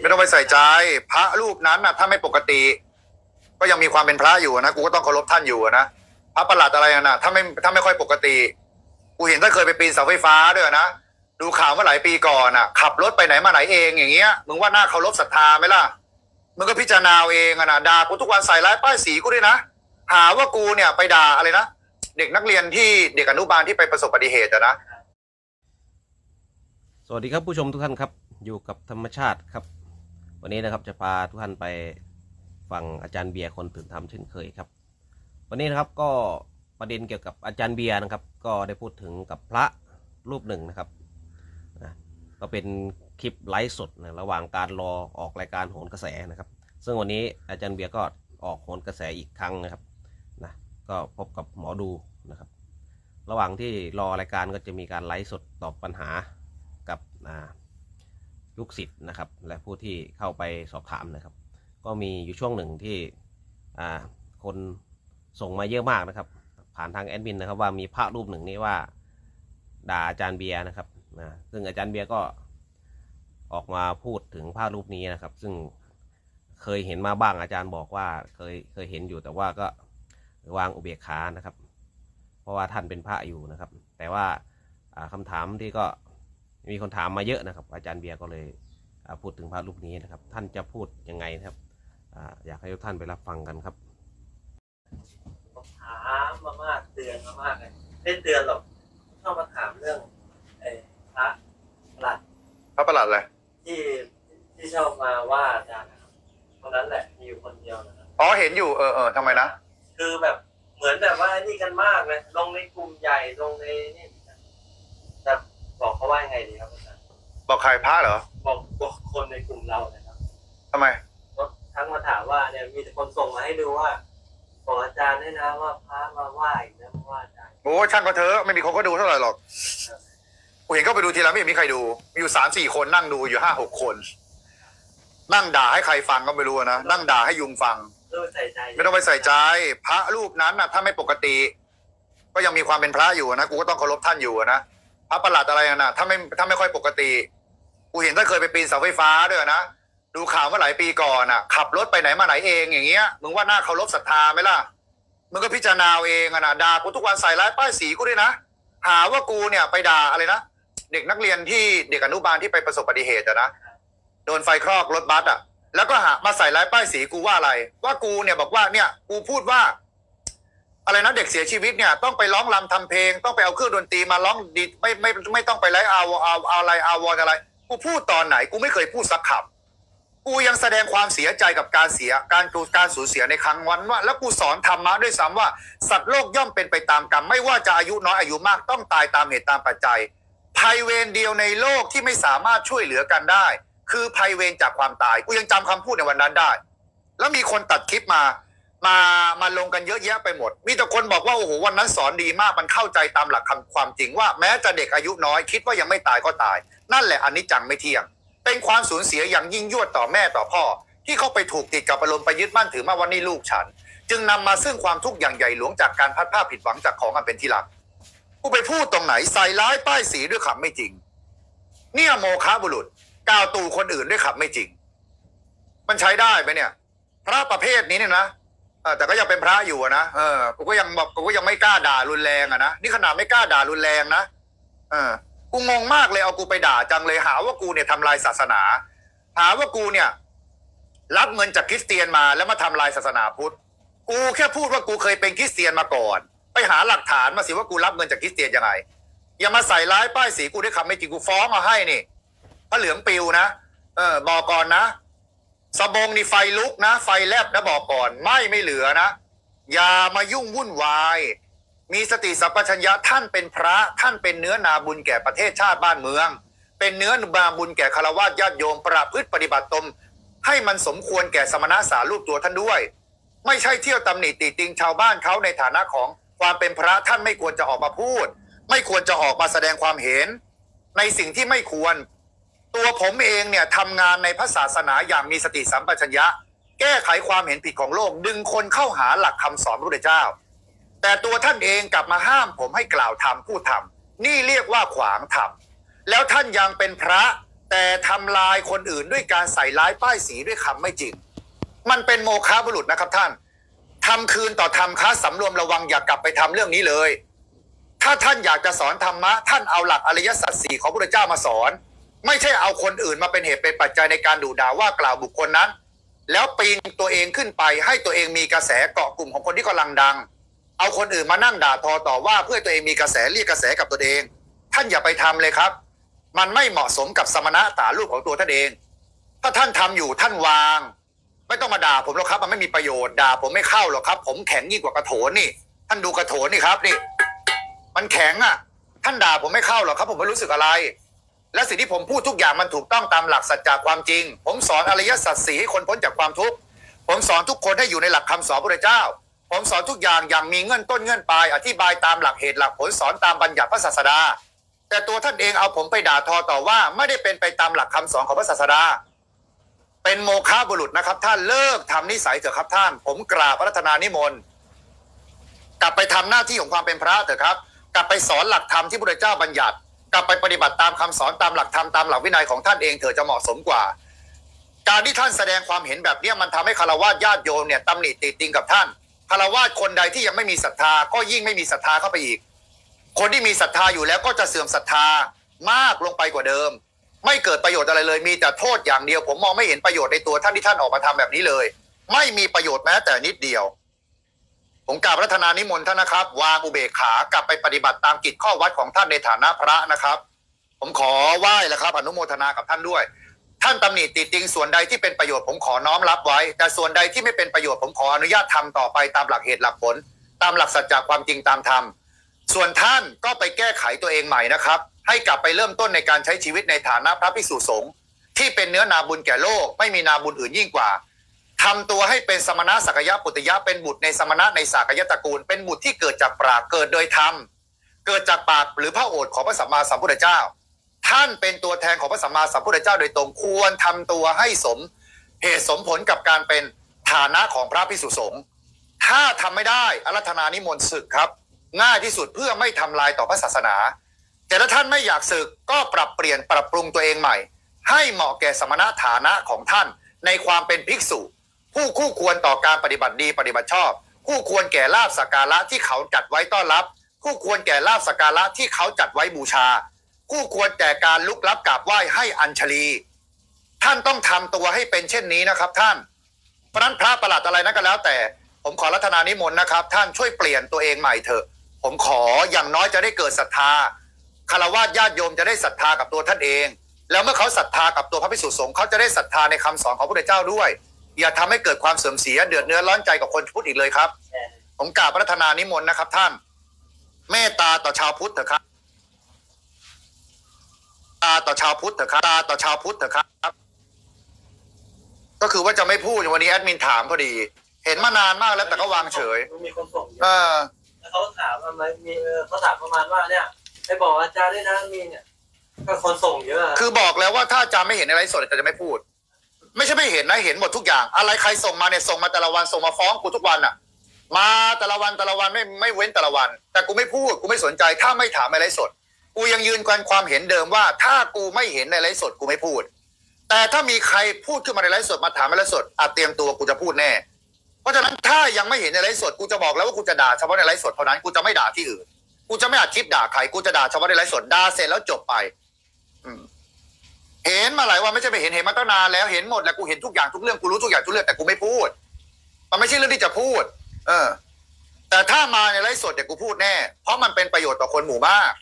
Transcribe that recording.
ไม่ต้องไปใส่ใจ พระรูปนั้นน่ะ ถ้าไม่ปกติ ก็ยังมีความเป็นพระอยู่นะกูก็ต้องเคารพท่านอยู่นะพระประหลัดอะไรน่ะถ้าไม่ถ้าไม่ค่อยปกติ กูเห็นท่านเคยไปปีนเสาไฟฟ้าด้วยนะดูข่าวเมื่อหลายปีก่อนอะ ขับรถไปไหนมาไหนเองอย่างเงี้ยมึงว่าน่าเคารพศรัทธาไหมล่ะมึงก็พิจารณาเอาเองอะนะด่ากูทุกวันใส่ร้ายป้ายสีกูด้วยนะหาว่ากูเนี่ยไปด่าอะไรนะเด็กนักเรียนที่เด็กอนุบาลที่ไปประสบอุบัติเหตุอะนะสวัสดีครับผู้ชมทุกท่านครับ อยู่กับธรรมชาติครับ วันนี้นะครับจะพาทุกท่านไปฟังอาจารย์เบียร์คนตื่นธรรมเช่นเคยครับ วันนี้นะครับก็ประเด็นเกี่ยวกับอาจารย์เบียร์นะครับ ก็ได้พูดถึงกับพระรูปหนึ่งนะครับนะก็เป็นคลิปไลฟ์สดนะระหว่างการรอออกรายการโหนกระแสนะครับ ซึ่งวันนี้อาจารย์เบียร์ก็ออกโหนกระแสอีกครั้งนะครับนะก็พบกับหมอดูนะครับ ระหว่างที่รอรายการก็จะมีการไลฟ์สดตอบปัญหากับ ลูกศิษย์นะครับ และผู้ที่เข้าไปสอบถามนะครับ ก็มีอยู่ช่วงหนึ่งที่คนส่งมาเยอะมากนะครับ ผ่านทางแอดมินนะครับ ว่ามีพระรูปหนึ่งนี่ว่าด่าอาจารย์เบียร์นะครับนะซึ่งอาจารย์เบียร์ก็ออกมาพูดถึงพระรูปนี้นะครับ ซึ่งเคยเห็นมาบ้างอาจารย์บอกว่าเคยเคยเห็นอยู่แต่ว่าก็วางอุเบกขานะครับ เพราะว่าท่านเป็นพระอยู่นะครับ แต่ว่าอ่าคำถามที่ก็ มีคนถามมาเยอะนะครับ อาจารย์เบียร์ก็เลยอ่าพูดถึงพระรูปนี้นะครับ ท่านจะพูดยังไงนะครับอาอยากให้ทุกท่านไปรับฟังกันครับผมถามมามากเตือนมามากเลยไม่เตือนหรอกชอบมาถามเรื่องเออพระหลัดพระประหลัดอะไรที่ที่ชอบมาว่าอาจารย์นะครับคนนั้นแหละมีอยู่คนเดียวนะครับอ๋อเห็นอยู่เออเออทำไมนะคือแบบเหมือนแบบว่าไอ้นี่กันมากเลยลงในกลุ่มใหญ่ลงในนี่แต่ บอกเขาว่ายังไงดีครับอาจารย์บอกใครพระเหรอบอกบอกคนในกลุ่มเรานะครับทำไมก็ทั้งมาถามว่าเนี่ยมีแต่คนส่งมาให้ดูว่าบอกอาจารย์ด้วยนะว่าพระมาไหว้นะมาว่าอาจารย์โอ้ช่างก็เถอะไม่มีคนก็ดูเท่าไหร่หรอกกูเห็นก็ไปดูทีละไม่เห็นมีใครดู มีอยู่สามสี่คนนั่งดูอยู่ห้าหกคน นั่งด่าให้ใครฟังก็ไม่รู้นะนั่งด่าให้ยุงฟัง เริ่มใส่ใจไม่ต้องไปใส่ใจ พระรูปนั้นน่ะถ้าไม่ปกติ ก็ยังมีความเป็นพระอยู่นะกูก็ต้องเคารพท่านอยู่นะ พระประหลัดอะไรน่ะถ้าไม่ถ้าไม่ค่อยปกติกูเห็นท่านเคยไปปีนเสาไฟฟ้าด้วยนะดูข่าวเมื่อหลายปีก่อนอะ ขับรถไปไหนมาไหนเองอย่างเงี้ยมึงว่าน่าเคารพศรัทธาไหมล่ะมึงก็พิจารณาเอาเองอะนะด่ากูทุกวันใส่ร้ายป้ายสีกูด้วยนะหาว่ากูเนี่ยไปด่าอะไรนะเด็กนักเรียนที่เด็กอนุบาลที่ไปประสบอุบัติเหตุอะนะโดนไฟคลอกรถบัสอะแล้วก็หามาใส่ร้ายป้ายสีกูว่าอะไร ว่ากูเนี่ยบอกว่าเนี่ยกูพูดว่า อะไรนะเด็กเสียชีวิตเนี่ยต้องไปร้องรำทำเพลง ต้องไปเอาเครื่องดนตรีมาร้องดีไม่ไม่ไม่ต้องไปไล่เอาเอาเอาอะไรเอาวรอะไร กูพูดตอนไหนกูไม่เคยพูดสักคำกูยังแสดงความเสียใจกับการเสียการกูการสูญเสียในครั้งวันว่า แล้วกูสอนธรรมะด้วยซ้ำว่า สัตว์โลกย่อมเป็นไปตามกรรม ไม่ว่าจะอายุน้อยอายุมากต้องตายตามเหตุตามปัจจัยภัยเวรเดียวในโลกที่ไม่สามารถช่วยเหลือกันได้ คือภัยเวรจากความตายกูยังจำคำพูดในวันนั้นได้ แล้วมีคนตัดคลิปมา มามาลงกันเยอะแยะไปหมด มีแต่คนบอกว่าโอ้โหวันนั้นสอนดีมากมันเข้าใจตามหลักคำความจริงว่าแม้จะเด็กอายุน้อยคิดว่ายังไม่ตายก็ตาย นั่นแหละอันนี้จังไม่เที่ยง เป็นความสูญเสียอย่างยิ่งยวดต่อแม่ต่อพ่อ ที่เขาไปถูกติดกับอารมณ์ไปยึดมั่นถือมาว่านี่ลูกฉัน จึงนำมาซึ่งความทุกข์อย่างใหญ่หลวงจากการพัดผ้าผิดหวังจากของอันเป็นที่รักกูไปพูดตรงไหนใส่ร้ายป้ายสีด้วยขับไม่จริง เนี่ยโมฆะบุรุษกล่าวตู่คนอื่นด้วยขับไม่จริง มันใช้ได้ไหมเนี่ย พระประเภทนี้เนี่ยนะ เออแต่ก็ยังเป็นพระอยู่อะนะเออกูก็ยังบอกกูก็ยังไม่กล้าด่ารุนแรงอะนะนี่ขนาดไม่กล้าด่ารุนแรงนะเออ กูงงมากเลยเอากูไปด่าจังเลยหาว่ากูเนี่ยทำลายศาสนา หาว่ากูเนี่ย รับเงินจากคริสเตียนมาแล้วมาทำลายศาสนาพุทธ กูแค่พูดว่ากูเคยเป็นคริสเตียนมาก่อน ไปหาหลักฐานมาสิว่ากูรับเงินจากคริสเตียนยังไง อย่ามาใส่ร้ายป้ายสีกูด้วยคำไม่จริงกูฟ้องมาให้นี่พระเหลืองปิวนะเออบอกก่อนนะ สบงนี่ไฟลุกนะ ไฟแลบนะบอกก่อนไม่ไม่เหลือนะ อย่ามายุ่งวุ่นวาย มีสติสัพพัญญะท่านเป็นพระท่านเป็นเนื้อนาบุญแก่ประเทศชาติบ้านเมือง เป็นเนื้อนาบุญแก่คารวะญาติโยมประพฤติปฏิบัติตนให้มันสมควรแก่สมณะสารูปตัวท่านด้วย ไม่ใช่เที่ยวตำหนิติติงชาวบ้านเขาในฐานะของความเป็นพระท่านไม่ควรจะออกมาพูด ไม่ควรจะออกมาแสดงความเห็น ในสิ่งที่ไม่ควร ตัวผมเองเนี่ยทำงานในพระศาสนาอย่างมีสติสัมปชัญญะ แก้ไขความเห็นผิดของโลก ดึงคนเข้าหาหลักคำสอนพระพุทธเจ้า แต่ตัวท่านเองกลับมาห้ามผมให้กล่าวธรรมพูดธรรมนี่เรียกว่าขวางธรรมแล้วท่านยังเป็นพระแต่ทำลายคนอื่นด้วยการใส่ร้ายป้ายสีด้วยคำไม่จริง มันเป็นโมฆะบุรุษนะครับท่านทำคืนต่อทำค้าสำรวมระวังอย่ากลับไปทำเรื่องนี้เลย ถ้าท่านอยากจะสอนธรรมะ ท่านเอาหลักอริยสัจสี่ของพระพุทธเจ้ามาสอน ไม่ใช่เอาคนอื่นมาเป็นเหตุเป็นปัจจัยในการดูด่าว่ากล่าวบุคคลนั้น แล้วปีนตัวเองขึ้นไปให้ตัวเองมีกระแสเกาะกลุ่มของคนที่กำลังดัง เอาคนอื่นมานั่งด่าทอต่อว่าเพื่อตัวเองมีกระแสเรียกกระแสกับตัวเอง ท่านอย่าไปทำเลยครับ มันไม่เหมาะสมกับสมณะตารูปของตัวท่านเอง ถ้าท่านทำอยู่ท่านวาง ไม่ต้องมาด่าผมหรอกครับ มันไม่มีประโยชน์ด่าผมไม่เข้าหรอกครับ ผมแข็งยิ่งกว่ากระโถนนี่ ท่านดูกระโถนนี่ครับนี่ มันแข็งอะ ท่านด่าผมไม่เข้าหรอกครับ ผมไม่รู้สึกอะไร และสิ่งที่ผมพูดทุกอย่างมันถูกต้องตามหลักสัจจะความจริง ผมสอนอริยสัจสี่ให้คนพ้นจากความทุกข์ ผมสอนทุกคนให้อยู่ในหลักคำสอนพระเจ้า ผมสอนทุกอย่างอย่างมีเงื่อนต้นเงื่อนปลายอธิบายตามหลักเหตุหลักผลสอนตามบัญญัติพระศาสดา แต่ตัวท่านเองเอาผมไปด่าทอต่อว่าไม่ได้เป็นไปตามหลักคำสอนของพระศาสดา เป็นโมฆะบุรุษนะครับ ท่านเลิกทำนิสัยเถอะครับท่าน ผมกราบพระรัตนานิมนต์กลับไปทำหน้าที่ของความเป็นพระเถอะครับ กลับไปสอนหลักธรรมที่พระเจ้าบัญญัติ กลับไปปฏิบัติตามคำสอนตามหลักธรรมตามหลักวินัยของท่านเองเถอะจะเหมาะสมกว่า การที่ท่านแสดงความเห็นแบบนี้มันทำให้คารวะญาติโยมเนี่ยตำหนิติดติงกับท่านคารวะคนใดที่ยังไม่มีศรัทธา ก็ยิ่งไม่มีศรัทธาเข้าไปอีก คนที่มีศรัทธาอยู่แล้วก็จะเสื่อมศรัทธามากลงไปกว่าเดิม ไม่เกิดประโยชน์อะไรเลย มีแต่โทษอย่างเดียว ผมมองไม่เห็นประโยชน์ในตัวท่านที่ท่านออกมาทำแบบนี้เลย ไม่มีประโยชน์แม้แต่นิดเดียว ผมกราบรัตนานิมนต์ท่านนะครับ วางอุเบกขากลับไปปฏิบัติตามกิจข้อวัดของท่านในฐานะพระนะครับ ผมขอไหว้แล้วครับอนุโมทนากับท่านด้วย ท่านตำหนิติดติงส่วนใดที่เป็นประโยชน์ผมขอน้อมรับไว้ แต่ส่วนใดที่ไม่เป็นประโยชน์ผมขออนุญาตทำต่อไปตามหลักเหตุหลักผล ตามหลักสัจจะความจริงตามธรรมส่วนท่านก็ไปแก้ไขตัวเองใหม่นะครับ ให้กลับไปเริ่มต้นในการใช้ชีวิตในฐานะพระภิกษุสงฆ์ที่เป็นเนื้อนาบุญแก่โลก ไม่มีนาบุญอื่นยิ่งกว่า ทำตัวให้เป็นสมณะสักยะปุตยะเป็นบุตรในสมณะในสากยะตระกูล เป็นบุตรที่เกิดจากปากเกิดโดยธรรมเกิดจากปากหรือพระโอษฐ์ของพระสัมมาสัมพุทธเจ้า ท่านเป็นตัวแทนของพระสัมมาสัมพุทธเจ้า โดยตรงควรทำตัวให้สมเหตุสมผลกับการเป็นฐานะของพระภิกษุสงฆ์ถ้าทำไม่ได้อารัธนานิมนต์ศึกครับ ง่ายที่สุดเพื่อไม่ทำลายต่อพระศาสนา แต่ถ้าท่านไม่อยากศึกก็ปรับเปลี่ยนปรับปรุงตัวเองใหม่ ให้เหมาะแก่สมณะฐานะของท่านในความเป็นภิกษุ ผู้คู่ควรต่อการปฏิบัติดีปฏิบัติชอบ คู่ควรแก่ลาบสักการะที่เขาจัดไว้ต้อนรับ คู่ควรแก่ลาบสักการะที่เขาจัดไว้บูชา คู่ควรแก่การลุกลับกราบไหว้ให้อัญชลี ท่านต้องทำตัวให้เป็นเช่นนี้นะครับท่านเพราะนั้นพระประหลัดอะไรนั่นก็แล้ว แต่ผมขอรัตนานิมนต์นะครับ ท่านช่วยเปลี่ยนตัวเองใหม่เถอะ ผมขออย่างน้อยจะได้เกิดศรัทธาคารวะญาติโยมจะได้ศรัทธากับตัวท่านเอง แล้วเมื่อเขาศรัทธากับตัวพระภิกษุสงฆ์เขาจะได้ศรัทธาในคำสอนของพระพุทธเจ้าด้วย อย่าทำให้เกิดความเสื่อมเสียเดือดเนื้อร้อนใจกับคนพุทธอีกเลยครับแชร์ผมกราบพระรัตนานิมนต์นะครับ ท่าน เมตตาต่อชาวพุทธเถอะครับตาต่อชาวพุทธเถอะครับตาต่อชาวพุทธเถอะครับ ก็คือว่าจะไม่พูดวันนี้แอดมินถามพอดี เห็นมานานมากแล้วแต่ก็วางเฉยมันมีคนส่งเยเออะอ แล้วเขาถามว่ามันมีเออเขาถามประมาณว่าเนี่ยไปบอกอาจารย์ด้วยนะมีเนี่ยก็คนส่งเยอะอะ คือบอกแล้วว่าถ้าอาจารย์ไม่เห็นในไลฟ์สดอาจารย์จะไม่พูด ไม่ใช่ไม่เห็นนะเห็นหมดทุกอย่าง อะไรใครส่งมาเนี่ยส่งมาแต่ละวันส่งมาฟ้องกูทุกวันอะ มาแต่ละวันแต่ละวันไม่ไม่เว้นแต่ละวัน แต่กูไม่พูดกูไม่สนใจ ถ้าไม่ถามในไลฟ์สด กูยังยืนกันความเห็นเดิมว่า ถ้ากูไม่เห็นในไลฟ์สดกูไม่พูด แต่ถ้ามีใครพูดขึ้นมาในไลฟ์สดมาถามในไลฟ์สดอาจเตรียมตัวกูจะพูดแน่ เพราะฉะนั้นถ้ายังไม่เห็นในไลฟ์สดกูจะบอกแล้วว่ากูจะด่าเฉพาะในไลฟ์สดเท่านั้นกูจะไม่ด่าที่อื่นกูจะไม่อัดคลิปด่าใครกูจะด่าเฉพาะในไลฟ์สดด่าเสร็จแล้วจบไป อืม เห็นมาหลายวันไม่ใช่ไปเห็นเห็นมาตั้งนานแล้วเห็นหมดแล้วกูเห็นทุกอย่างทุกเรื่องกูรู้ทุกอย่างทุกเรื่องแต่กูไม่พูด มันไม่ใช่เรื่องที่จะพูด เออ แต่ถ้ามาในไลฟ์สดเดี๋ยวกูพูดแน่ เพราะมันเป็นประโยชน์ต่อคนหมู่มาก